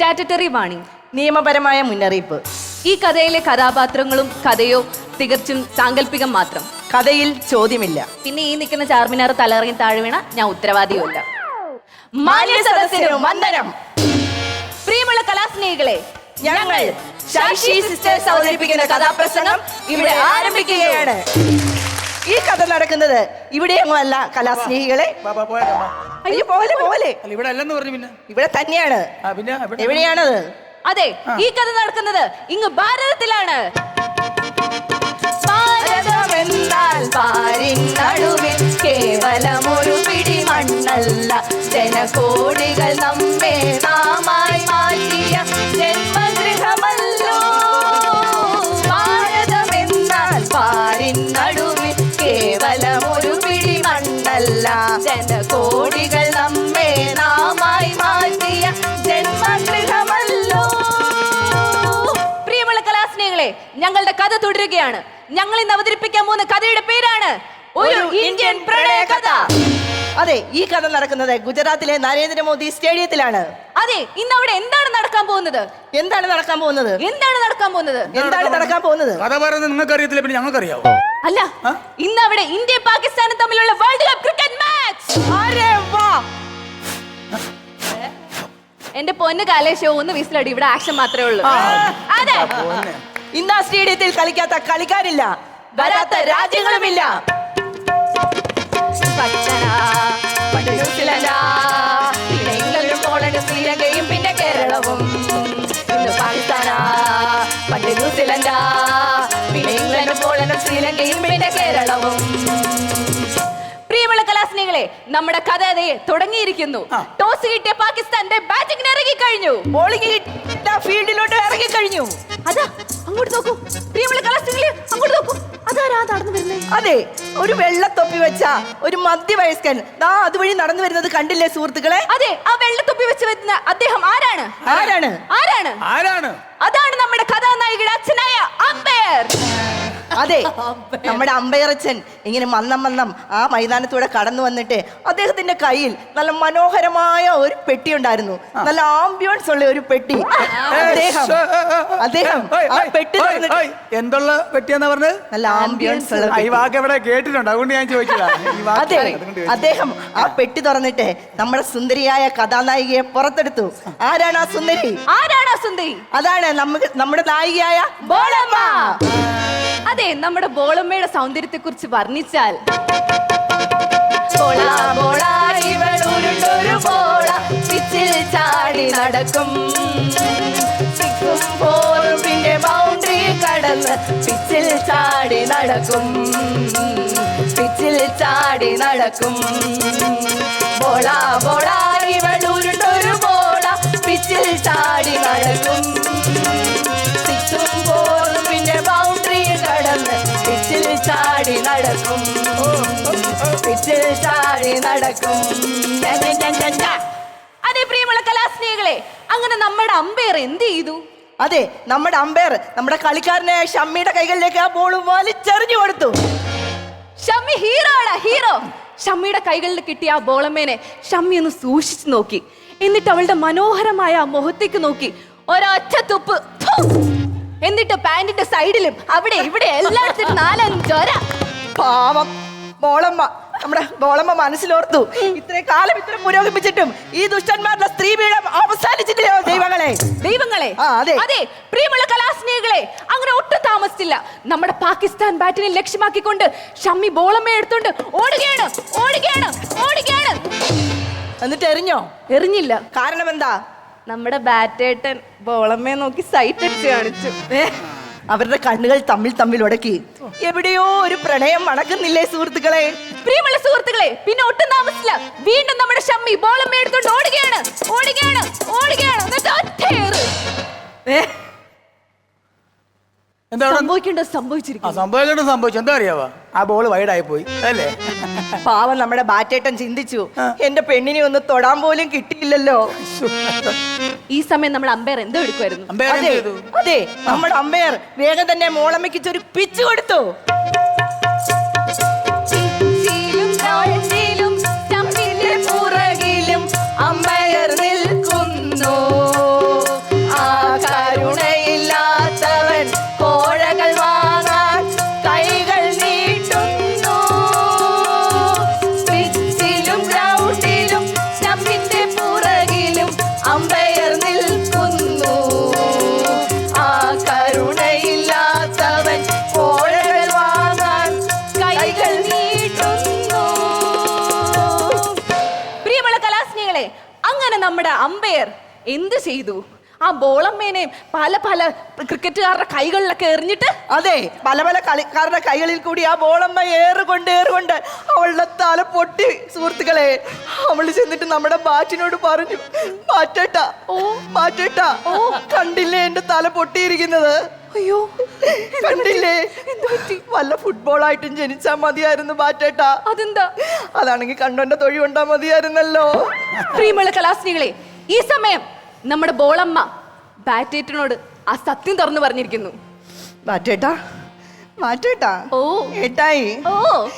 സ്റ്റാറ്ററ്ററി warning നിയമപരമായ മുന്നറിയിപ്പ്. ഈ കഥയിലെ കഥാപാത്രങ്ങളും കഥയോ തികച്ചും സാങ്കല്പികം മാത്രം. കഥയിൽ ചോദ്യമില്ല. പിന്നെ ഈ നിൽക്കുന്ന ചാർമിനാർ തലറിയും താഴെ വീണ ഞാൻ ഉത്തരവാദിയുമല്ല. മാന്യ സദസ്സിന് വന്ദനം പ്രിയമുള്ള കലാസ്നേഹികളെ ഞങ്ങൾ ശാശി സിസ്റ്റേഴ്സ് അവതരിപ്പിക്കുന്ന കഥാപ്രസംഗം ഇവിടെ ആരംഭിക്കുകയാണ്. നടക്കുന്നത്. കലാസ്നേഹികളെ. പോയേക്കാം വാ. അയ്യോ പോലെ പോലെ. അല്ല ഇവിടെ അല്ലെന്ന് പറഞ്ഞു പിന്നെ. ഇവിടെ തന്നെയാണ്. ആ പിന്നെ ഇവിടെ എവിടെയാണത്? അതെ ഈ കഥ നടക്കുന്നത് ഇങ്ങ് ഭാരതത്തിലാണ്. ഭാരതമെന്നാൽ പാരിൻ നടുവിൽ കേവലം ഒരു പിടി മണ്ണല്ല ജനകോടികൾ നമ്മെ നാമായി മാറ്റിയ ജന്മഗൃഹമല്ലോ ഞങ്ങളുടെ കഥ തുടരുകയാണ്. ഞങ്ങൾ ഇന്ന് അവതരിപ്പിക്കാൻ പോകുന്ന കഥയുടെ പേരാണ് ഒരു ഇന്ത്യൻ പ്രണയ കഥ അതെ ഈ കഥ നടക്കുന്നത് ഗുജറാത്തിലെ നരേന്ദ്രമോദി സ്റ്റേഡിയത്തിലാണ്. അതെ ഇന്ന് അവിടെ എന്താണ് നടക്കാൻ പോകുന്നത്? എന്താണ് നടക്കാൻ പോകുന്നത്? എന്താണ് നടക്കാൻ പോകുന്നത്? എന്താണ് നടക്കാൻ പോകുന്നത്? കഥ പറയുന്നത് നിങ്ങൾക്ക് അറിയത്തില്ല പിന്നെ ഞങ്ങൾക്ക് അറിയാവോ അല്ല ഇന്ന് അവിടെ ഇന്ത്യ പാകിസ്ഥാനും തമ്മിലുള്ള വേൾഡ് കപ്പ് ക്രിക്കറ്റ് മാച്ച് എന്റെ പൊന്ന് കാലേശോ ഒന്ന് വിസിലടി ഇവിടെ ആക്ഷൻ മാത്രമേ ഉള്ളൂ. അതെ. പോന്നെ. ഇന്ന് ആ സ്റ്റേഡിയത്തിൽ കളിക്കാത്ത കളിക്കാരില്ല. വരാത്ത രാജ്യങ്ങളുമില്ല. പിന്നെ ശ്രീലങ്കയും കേരളവും. ഇന്ന് പാകിസ്ഥാനാ പണ്ട് ന്യൂസിലൻഡാ പിന്നെ ഇംഗ്ലണ്ടും പോളണ്ടും ശ്രീലങ്കയും പിന്നെ കേരളവും. പ്രിയമുള്ള കലാസ്നേഹികളെ നമ്മുടെ കഥ അതേ തുടങ്ങിയിരിക്കുന്നു. ടോസ് കിട്ടിയ പാകിസ്ഥാന്റെ ബാറ്റിംഗിന് ഇറങ്ങി കഴിഞ്ഞു ബോളിംഗ് ഫീൽഡിലോട്ട് ഇറങ്ങി കഴിഞ്ഞു അതാ അങ്ങോട്ട് നോക്കൂ. പ്രിയമുള്ള അങ്ങോട്ട് നോക്കൂ. അതാരാ നടന്നു വരുന്നേ? അതെ ഒരു വെള്ളത്തൊപ്പി വെച്ച ഒരു മധ്യവയസ്കൻ. ദാ അതുവഴി നടന്നു വരുന്നത് കണ്ടില്ലേ സുഹൃത്തുക്കളെ? അതെ ആ വെള്ളത്തൊപ്പി വെച്ച് വരുന്ന അദ്ദേഹം ആരാണ്? ആരാണ്? ആരാണ്? ആരാണ്? അതാണ് നമ്മുടെ കഥാനായികയുടെ അച്ഛനായ അമ്പയർ. അതെ നമ്മുടെ അമ്പയറച്ചൻ ഇങ്ങനെ മന്നം മന്നം ആ മൈതാനത്തൂടെ കടന്നു വന്നിട്ട് അദ്ദേഹത്തിന്റെ കയ്യിൽ നല്ല മനോഹരമായ ഒരു പെട്ടി ഉണ്ടായിരുന്നു. നല്ല ആംബിയൻസ് ഉള്ള ഒരു പെട്ടി. അദ്ദേഹം അദ്ദേഹം ആ പെട്ടി തുറന്നിട്ട് എന്തുള്ള പെട്ടിയെന്നാ പറഞ്ഞത്? നല്ല ആംബിയൻസ് ഉള്ള ഈ വാക്ക് എവിടെ കേട്ടിട്ടുണ്ട്? അതുകൊണ്ട് ഞാൻ ചോദിച്ചതാ. അതെ അദ്ദേഹം ആ പെട്ടി തുറന്നിട്ട് നമ്മുടെ സുന്ദരിയായ കഥാനായികയെ പുറത്തെടുത്തു. ആരാണ് ആ സുന്ദരി? ആരാണ് ആ സുന്ദരി? അതാണ്. നമുക്ക് നമ്മുടെ നായികയായ ബോളമ്മ. അതെ നമ്മുടെ ബോളമ്മയുടെ സൗന്ദര്യത്തെ കുറിച്ച് വർണിച്ചാൽ. ബോള, ബോള, ഇവൾ ബോള, പിച്ചിൽ ചാടി നടക്കും. സിക്സും ഫോറും പിന്നെ ബൗണ്ടറി കടന്ന് പിച്ചിൽ ചാടി നടക്കും. പിച്ചിൽ ചാടി നടക്കും. ബോള ബോള ഇവൾ ഉരുണ്ടൊരു ബോള. പിച്ചിൽ ചാടി നടക്കും. ചാടി നടക്കും. പിച്ചിൽ ചാടി നടക്കും. അതെ പ്രിയമുള്ള കലാസ്നേഹികളെ അങ്ങനെ നമ്മുടെ അമ്പയർ എന്ത് ചെയ്തു? അതെ നമ്മുടെ അമ്പയർ നമ്മുടെ കളിക്കാരനെ ഷമ്മിയുടെ കൈകളിലേക്ക് ആ ബോൾ വലിച്ചെറിഞ്ഞു കൊടുത്തു. ഷമ്മി ഹീറോ ആണ് ഹീറോ ഷമ്മിയുടെ കൈകളിൽ കിട്ടിയ ആ ബോളമ്മേനെ ഷമ്മി ഒന്ന് സൂക്ഷിച്ചു നോക്കി. എന്നിട്ട് അവളുടെ മനോഹരമായ ആ മുഖത്തേക്ക് നോക്കി. ഒരൊറ്റ തുപ്പ്! എന്നിട്ട് പാന്റിന്റെ സൈഡിലും അവിടെ ഇവിടെ എല്ലായിടത്തും നാലഞ്ചൊര പാവം. ബോളമ്മ നമ്മുടെ ബോളമ്മ മനസ്സിലോർത്തു. ഇത്രയും കാലം ഇത്ര പുരോഗമിച്ചിട്ടും ഈ ദുഷ്ടന്മാരുടെ സ്ത്രീ പീഠം അവസാനിച്ചിട്ടില്ലയോ ദൈവങ്ങളെ? ദൈവങ്ങളെ അതെ. അതെ പ്രിയമുള്ള കലാസ്നേഹികളെ അങ്ങനെ ഒട്ടും താമസിച്ചില്ല. നമ്മുടെ പാകിസ്ഥാൻ ബാറ്റിനെ ലക്ഷ്യമാക്കിക്കൊണ്ട് ഷമ്മി ബോളമ്മ എടുത്തോണ്ട് ഓടുകയാണ് ഓടുകയാണ് ഓടുകയാണ്. എന്നിട്ട് എറിഞ്ഞോ? എറിഞ്ഞില്ല. കാരണം എന്താ? നമ്മുടെ ബാറ്റേട്ടൻ ബോളമ്മയെ നോക്കി സൈറ്റ് അടിച്ച് കാണിച്ചു. അവരുടെ കണ്ണുകൾ തമ്മിൽ തമ്മിൽ ഉടക്കി എവിടെയോ ഒരു പ്രണയം മണക്കുന്നില്ലേ സുഹൃത്തുക്കളെ? പ്രിയമുള്ള സുഹൃത്തുക്കളെ പിന്നെ ഒട്ടും താമസിച്ചില്ല. വീണ്ടും നമ്മുടെ ഷമ്മി ബോളമ്മയെടുത്തോണ്ട് ഓടുകയാണ്. ഓടുകയാണ്. ഓടുകയാണ്. എന്നിട്ട് ഒറ്റയേറ്. ഏ, എന്താ സംഭവിക്കേണ്ട സംഭവിച്ചിരിക്കുന്നു. സംഭവിച്ചിട്ട് സംഭവിച്ചു. എന്താ അറിയാവാ? ആ ബോൾ വൈഡായി പോയി അല്ലേ? പാവം നമ്മുടെ ബാറ്റേട്ടൻ ചിന്തിച്ചു. എന്റെ പെണ്ണിനെ ഒന്ന് തൊടാൻ പോലും കിട്ടിയില്ലല്ലോ. ഈ സമയം നമ്മൾ അമ്പയർ എന്തോ എടുക്കുമായിരുന്നു അതെ നമ്മുടെ അമ്പയർ വേഗം തന്നെ മോളമ്മയ്ക്ക് ഒരു പിച്ച് കൊടുത്തു. എന്ത് ചെയ്തു? ആ ബോളമ്മേനെയും പല പല ക്രിക്കറ്റുകാരുടെ കൈകളിലൊക്കെ എറിഞ്ഞിട്ട് അതെ പല പല കളിക്കാരുടെ കൈകളിൽ കൂടി ആ ബോളമ്മ ഏറുകൊണ്ട് ഏറുകൊണ്ട് അവളുടെ തല പൊട്ടി. സുഹൃത്തുക്കളെ അവൾ ചെന്നിട്ട് നമ്മുടെ ബാറ്റിനോട് പറഞ്ഞു മാറ്റേട്ടാ ഓ. മാറ്റേട്ടാ ഓ. കണ്ടില്ലേ എന്റെ തല പൊട്ടിയിരിക്കുന്നത്? അയ്യോ. കണ്ടില്ലേ? വല്ല ഫുട്ബോൾ ആയിട്ടും ജനിച്ചാ മതിയായിരുന്നു ബാറ്റേട്ടാ അതെന്താ? അതാണെങ്കിൽ കണ്ടോന്റെ തൊഴി കൊണ്ടാ മതിയായിരുന്നല്ലോ. പ്രിയമുള്ള കലാസ്നികളെ ഈ സമയം നമ്മുടെ ബോളമ്മ ബാറ്റേറ്റിനോട് ആ സത്യം തുറന്നു പറഞ്ഞിരിക്കുന്നു. മാറ്റേട്ടാ ഓ. ഏട്ടായി. ഓ.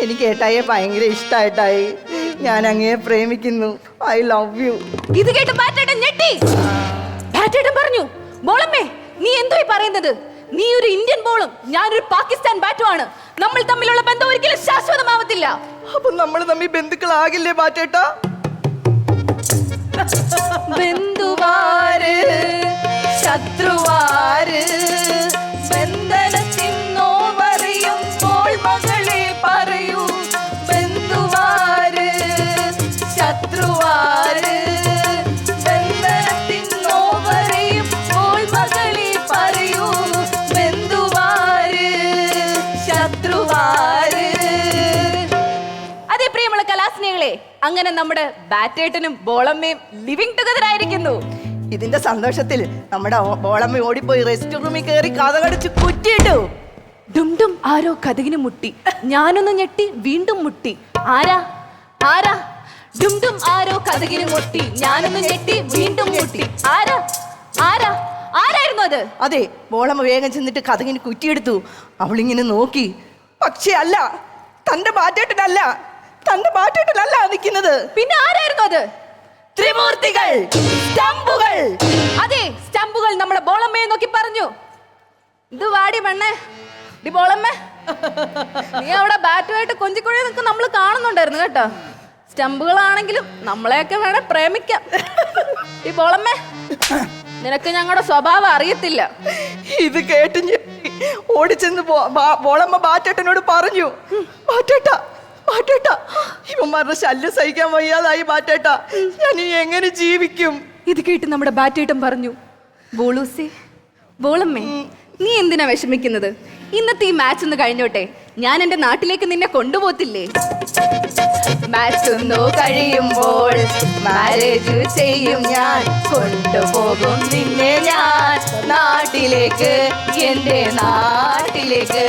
എനിക്ക് ഏട്ടായെ ഭയങ്കര ഇഷ്ടായിട്ടായി. ഞാൻ അങ്ങയെ പ്രേമിക്കുന്നു. ഐ ലവ് യു ഇത് കേട്ട് ബാറ്റേട്ടൻ ഞെട്ടി. ബാറ്റേട്ടൻ പറഞ്ഞു ബോളമ്മേ നീ എന്തോ പറയുന്നത്? നീ ഒരു ഇന്ത്യൻ ബോളും ഞാനൊരു പാകിസ്ഥാൻ ബാറ്റുമാണ് നമ്മൾ തമ്മിലുള്ള ബന്ധം ഒരിക്കലും ശാശ്വതമാവത്തില്ല. അപ്പൊ നമ്മൾ തമ്മിൽ ബന്ധുക്കളാകില്ലേ ബാറ്റേട്ടാ ബന്ധുവാര് ശത്രുവാര് ബന്ധനത്തിൻ അങ്ങനെ നമ്മുടെ ബാറ്റേട്ടനും ബോളമ്മയും ലിവിംഗ് ടുഗദർ ആയിരിക്കുന്നു. ഇതിന്റെ സന്തോഷത്തിൽ നമ്മുടെ ബോളമ്മ ഓടിപ്പോയി റെസ്റ്റ് റൂമിൽ കയറി കഥകടിച്ച് കുറ്റിയിട്ടു. ഡും ഡും ആരോ കഥകിന് മുട്ടി. ഞാനൊന്ന് ഞെട്ടി വീണ്ടും മുട്ടി. ആരാ? ആരാ? ഡുംഡും ആരോ കഥകിന് മുട്ടി. ഞാനൊന്ന് ഞെട്ടി വീണ്ടും മുട്ടി. ആരാ? ആരാ? ആരായിരുന്നു അത്? അതെ ബോളമ്മ വേഗം ചെന്നിട്ട് കഥകിന് കുറ്റിയെടുത്തു. അവളിങ്ങനെ നോക്കി. പക്ഷേ അല്ല തന്റെ ബാറ്റേട്ടനല്ല. തന്റെ ബാറ്റേട്ടനല്ല നിൽക്കുന്നത്. പിന്നെ ആരായിരുന്നു അത്? ത്രിമൂർത്തികൾ സ്റ്റമ്പുകൾ അതെ സ്റ്റമ്പുകൾ നമ്മുടെ ബോളമ്മയെ നോക്കി പറഞ്ഞു. ഇത് വാടി പെണ്ണേ. ഡി ബോളമ്മേ. നീ അവിടെ ബാറ്റുമായിട്ട് കൊഞ്ചിക്കുഴി നിൽക്കും നമ്മൾ കാണുന്നുണ്ടായിരുന്നു കേട്ടോ. സ്റ്റമ്പുകളാണെങ്കിലും നമ്മളെയൊക്കെ വേണേ പ്രേമിക്കാം. ഈ ബോളമ്മേ നിനക്ക് ഞങ്ങളുടെ സ്വഭാവം അറിയത്തില്ല. ഇത് കേട്ട് ഓടിച്ചെന്ന് ബോളമ്മ ബാറ്റേട്ടനോട് പറഞ്ഞു. ബാറ്റേട്ട ബാറ്റേട്ട ഇവന്മാരുടെ ശല്യം സഹിക്കാൻ വയ്യാതായി ബാറ്റേട്ട ഞാൻ ഇനി എങ്ങനെ ജീവിക്കും? ഇത് കേട്ട് നമ്മുടെ ബാറ്റേട്ടൻ പറഞ്ഞു ബോളൂസി ബോളമ്മേ നീ എന്തിനാ വിഷമിക്കുന്നത്? ഇന്നത്തെ ഈ മാച്ച് ഒന്ന് കഴിഞ്ഞോട്ടെ. ഞാൻ എന്റെ നാട്ടിലേക്ക് നിന്നെ കൊണ്ടുപോത്തില്ലേ മാച്ച് ഒന്നു കഴിയുമ്പോൾ മാരേജ് ചെയ്യും ഞാൻ. കൊണ്ടുപോകും നിന്നെ ഞാൻ. നാട്ടിലേക്ക് എന്റെ നാട്ടിലേക്ക്.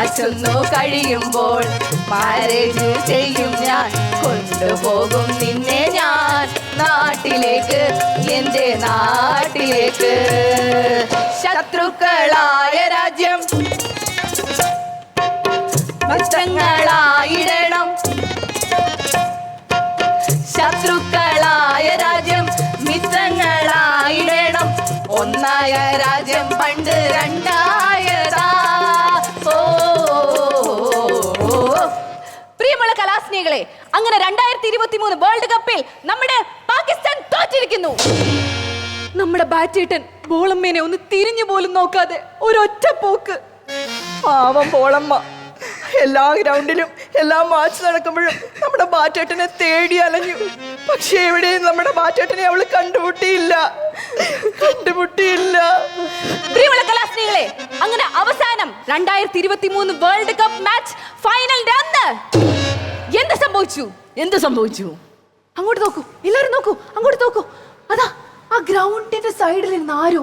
മാച്ച് കഴിയുമ്പോൾ മാരേജ് ചെയ്യും ഞാൻ. കൊണ്ടുപോകും നിന്നെ ഞാൻ നാട്ടിലേക്ക് എന്റെ നാട്ടിലേക്ക്. ശത്രുക്കളായ രാജ്യം ഭക്തങ്ങളായിടണം ശത്രുക്കളായ രാജ്യം മിത്രങ്ങളായിടണം ഒന്നായ രാജ്യം പണ്ട് രണ്ടായതാ കലാസ്നേഹികളെ അങ്ങനെ രണ്ടായിരത്തി ഇരുപത്തി മൂന്ന് വേൾഡ് കപ്പിൽ നമ്മുടെ പാകിസ്ഥാൻ തോറ്റിരിക്കുന്നു. നമ്മുടെ ബാറ്റേട്ടൻ ബോളമ്മേനെ ഒന്ന് തിരിഞ്ഞു പോലും നോക്കാതെ ഒരൊറ്റ പോക്ക്. പാവം ബോളമ്മ. എല്ലാ ഗ്രൗണ്ടിലും എല്ലാ മാച്ച് നടക്കുമ്പോഴും നമ്മുടെ ബാറ്റേട്ടനെ തേടി അലഞ്ഞു. പക്ഷെ എവിടെയും നമ്മുടെ ബാറ്റേട്ടനെ അവൾ കണ്ടുമുട്ടിയില്ല. കണ്ടുമുട്ടിയില്ല. അങ്ങനെ അവസാനം രണ്ടായിരത്തി ഇരുപത്തി മൂന്ന് വേൾഡ് കപ്പ് മാച്ച് ഫൈനൽ അന്ന് എന്ത് സംഭവിച്ചു? എന്ത് സംഭവിച്ചു? അങ്ങോട്ട് നോക്കൂ. എല്ലാരും നോക്കൂ. അങ്ങോട്ട് നോക്കൂ. അതാ ആ ഗ്രൗണ്ടിന്റെ സൈഡിൽ ഇരുന്ന് ആരോ?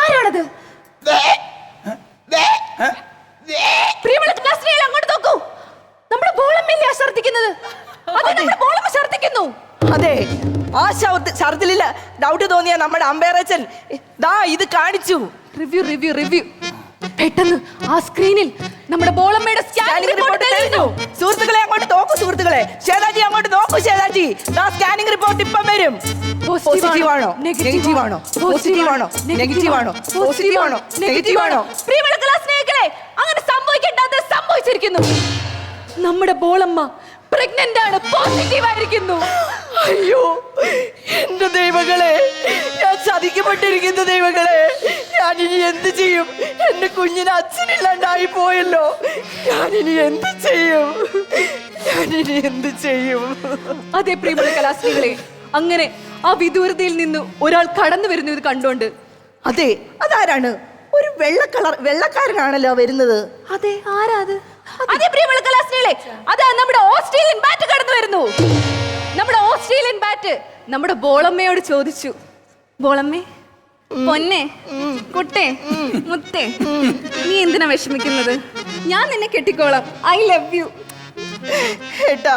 ആരാണത്? പ്രിയമുള്ള കലാസ്നേഹികളെ അങ്ങോട്ട് നോക്കൂ. നമ്മുടെ ബോളമ്മല്ലേ ഛർദ്ദിക്കുന്നത് അതെ നമ്മുടെ ബോളമ്മ ഛർദ്ദിക്കുന്നു അതെ. ആ ഛർദിലില്ല ഡൗട്ട് തോന്നിയ നമ്മുടെ അമ്പയറച്ചൻ ദാ ഇത് കാണിച്ചു. റിവ്യൂ റിവ്യൂ റിവ്യൂ പെട്ടെന്ന് ആ സ്ക്രീനിൽ നമ്മുടെ ബോളമ്മയുടെ സ്കാനിംഗ് റിപ്പോർട്ട് തെളിയുന്നു സുഹൃത്തുക്കളെ അങ്ങോട്ട് നോക്കൂ സുഹൃത്തുക്കളെ. ശേതാജി അങ്ങോട്ട് നോക്കൂ ശേതാജി ദാ സ്കാനിംഗ് റിപ്പോർട്ട് ഇപ്പം വരും. പോസിറ്റീവ് ആണോ? നെഗറ്റീവ് ആണോ? പോസിറ്റീവ് ആണോ? നെഗറ്റീവ് ആണോ? പോസിറ്റീവ് ആണോ? നെഗറ്റീവ് ആണോ? പ്രിയമുള്ള സ്നേഹികളെ അങ്ങനെ സംഭവിക്കേണ്ടത് സംഭവിച്ചിരിക്കുന്നു. നമ്മുടെ ബോളമ്മ പ്രഗ്നന്റ് ആണ് പോസിറ്റീവ് ആയിരിക്കുന്നു. അയ്യോ എന്റെ ദൈവങ്ങളെ ഞാൻ ചതിക്കപ്പെട്ടിരിക്കുന്ന ദൈവങ്ങളെ. ഞാൻ ഇനി എന്ത് ചെയ്യും? എന്റെ കുഞ്ഞിന് അച്ഛനില്ലാണ്ടായി പോയല്ലോ. ഞാനിനി ഇനി എന്ത് ചെയ്യും? ഞാനിനി എന്ത് ചെയ്യും? അതെ പ്രിയമുള്ള കലാശ്രീകളെ അങ്ങനെ ആ വിദൂരതയിൽ നിന്ന് ഒരാൾ കടന്നു വരുന്നു ഇത് കണ്ടോണ്ട്. അതെ അതാരാണ്? ഒരു വെള്ള കളർ വെള്ളക്കാരനാണല്ലോ വരുന്നത്. അതെ ആരാ അത്? അതെ പ്രിയമുള്ള കലാശ്രീകളെ അതാ നമ്മുടെ ഓസ്ട്രേലിയൻ ബാറ്റ് കടന്നു വരുന്നു. നമ്മുടെ ഓസ്ട്രേലിയൻ ബാറ്റ് നമ്മുടെ ബോളമ്മയോട് ചോദിച്ചു ബോളമ്മേ പൊന്നെ കുട്ടെ മുത്തേ നീ എന്തിനാ വിഷമിക്കുന്നത്? ഞാൻ നിന്നെ കെട്ടിക്കോളാം. ഐ ലവ് യു ഏട്ടാ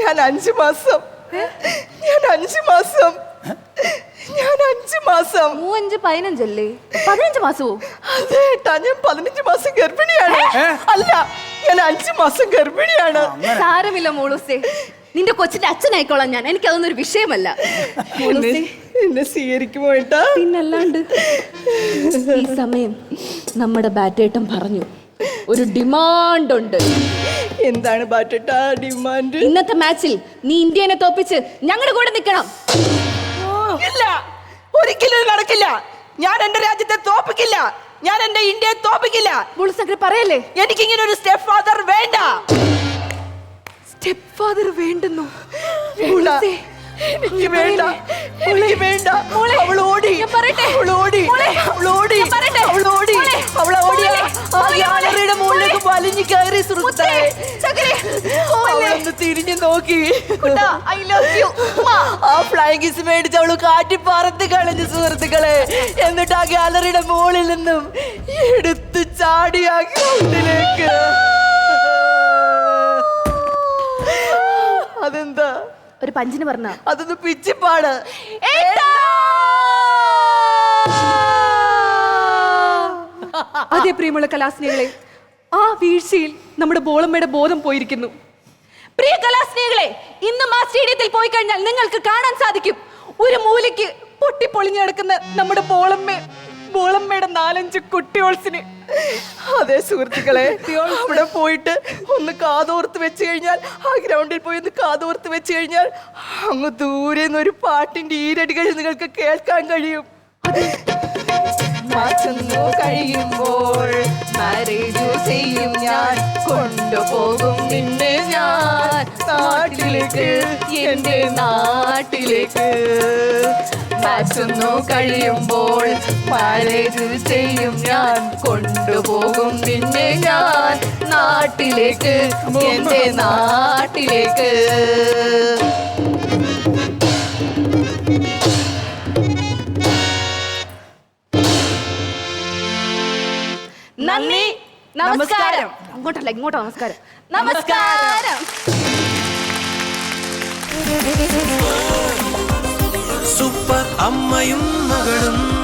ഞാൻ അഞ്ചു മാസം ഞാൻ അഞ്ചു മാസം ഞാൻ അഞ്ചു മാസം. മൂവഞ്ച് പതിനഞ്ചല്ലേ? പതിനഞ്ച് മാസമോ? അതെ ഏട്ടാ ഞാൻ പതിനഞ്ച് മാസം ഗർഭിണിയാണ്. അല്ല ഞാൻ അഞ്ചു മാസം ഗർഭിണിയാണ്. സാരമില്ല മോളൂസേ. നിന്റെ കൊച്ചിന്റെ അച്ഛനായിക്കോളാം ഞാൻ. എനിക്ക് അതൊന്നും ഒരു വിഷയമല്ല. എന്നെ മോളൂസേ എന്നെ സ്വീകരിക്കുമോ ഏട്ടാ? പിന്നല്ലാണ്ട് ഈ സമയം നമ്മുടെ ബാറ്റേട്ടൻ പറഞ്ഞു. ഒരു ഡിമാൻഡ് ഉണ്ട്. എന്താണ് ബാറ്റേട്ടാ ഡിമാൻഡ് ഇന്നത്തെ മാച്ചിൽ നീ ഇന്ത്യനെ തോപ്പിച്ച് ഞങ്ങളുടെ കൂടെ നിൽക്കണം ഇല്ല. ഒരിക്കലും ഇത് നടക്കില്ല. ഞാൻ എന്റെ രാജ്യത്തെ തോപ്പിക്കില്ല. ഞാൻ എന്റെ ഇന്ത്യയെ തോപ്പിക്കില്ല. ബുൾസക്രി പറയല്ലേ? എനിക്ക് ഇങ്ങനെ ഒരു സ്റ്റെപ്പ് ഫാദർ വേണ്ട. സ്റ്റെപ്പ് ഫാദർ വേണ്ടെന്നു. ബുൾസേ, എനിക്ക് വേണ്ട. എനിക്ക് വേണ്ട. അവൾ ഓടി. അവൾ ഓടി. അവൾ ഓടി. അവൾ ഓടി. അവൾ ഓടി ആ ഗ്യാലറിയുടെ മുകളിലേക്ക് വലിഞ്ഞു കയറി അവളൊന്ന് തിരിഞ്ഞു നോക്കി. ആ ഫ്ലൈങ് കിസ് മേടിച്ച് അവൾ കാറ്റി പറത്ത് കളഞ്ഞു സുഹൃത്തുക്കളെ. എന്നിട്ട് ആ ഗാലറിയുടെ മുകളിൽ നിന്നും എടുത്ത് ചാടിയാക്കി ഉള്ളിലേക്ക് അതെന്താ? ഒരു പഞ്ചിന് പറഞ്ഞ? അതൊന്ന് പിച്ചിപ്പാട്. അതെ പ്രിയമുള്ള കലാസ്നേഹികളെ ആ വീഴ്ചയിൽ നമ്മുടെ ബോളമ്മയുടെ ബോധം പോയിരിക്കുന്നു. പ്രിയ കലാസ്നേഹികളെ ഇന്നും ആ സ്റ്റേഡിയത്തിൽ പോയി കഴിഞ്ഞാൽ നിങ്ങൾക്ക് കാണാൻ സാധിക്കും. ഒരു മൂലയ്ക്ക് പൊട്ടിപ്പൊളിഞ്ഞു കിടക്കുന്ന നമ്മുടെ ബോളമ്മ. ബോളമ്മയുടെ നാലഞ്ച് കുട്ടിയോൾസിന്. അതെ സുഹൃത്തുക്കളെ അവിടെ പോയിട്ട് ഒന്ന് കാതോർത്ത് വെച്ച് കഴിഞ്ഞാൽ ആ ഗ്രൗണ്ടിൽ പോയി ഒന്ന് കാതോർത്ത് വെച്ച് കഴിഞ്ഞാൽ അങ്ങ് ദൂരെ നിന്ന് ഒരു പാട്ടിന്റെ ഈരടികൾ നിങ്ങൾക്ക് കേൾക്കാൻ കഴിയും. മാറ്റുന്നു കഴിയുമ്പോൾ മാരേജ് ചെയ്യും ഞാൻ കൊണ്ടുപോകും നിന്നെ ഞാൻ. നാട്ടിലേക്ക് എന്റെ നാട്ടിലേക്ക്. മാറ്റുന്നു കഴിയുമ്പോൾ മാരേജ് ചെയ്യും ഞാൻ. കൊണ്ടുപോകും നിന്നെ ഞാൻ നാട്ടിലേക്ക് എന്റെ നാട്ടിലേക്ക്. നന്ദി. നമസ്കാരം. അങ്ങോട്ടല്ല ഇങ്ങോട്ടോ നമസ്കാരം. നമസ്കാരം. അമ്മയും മകളും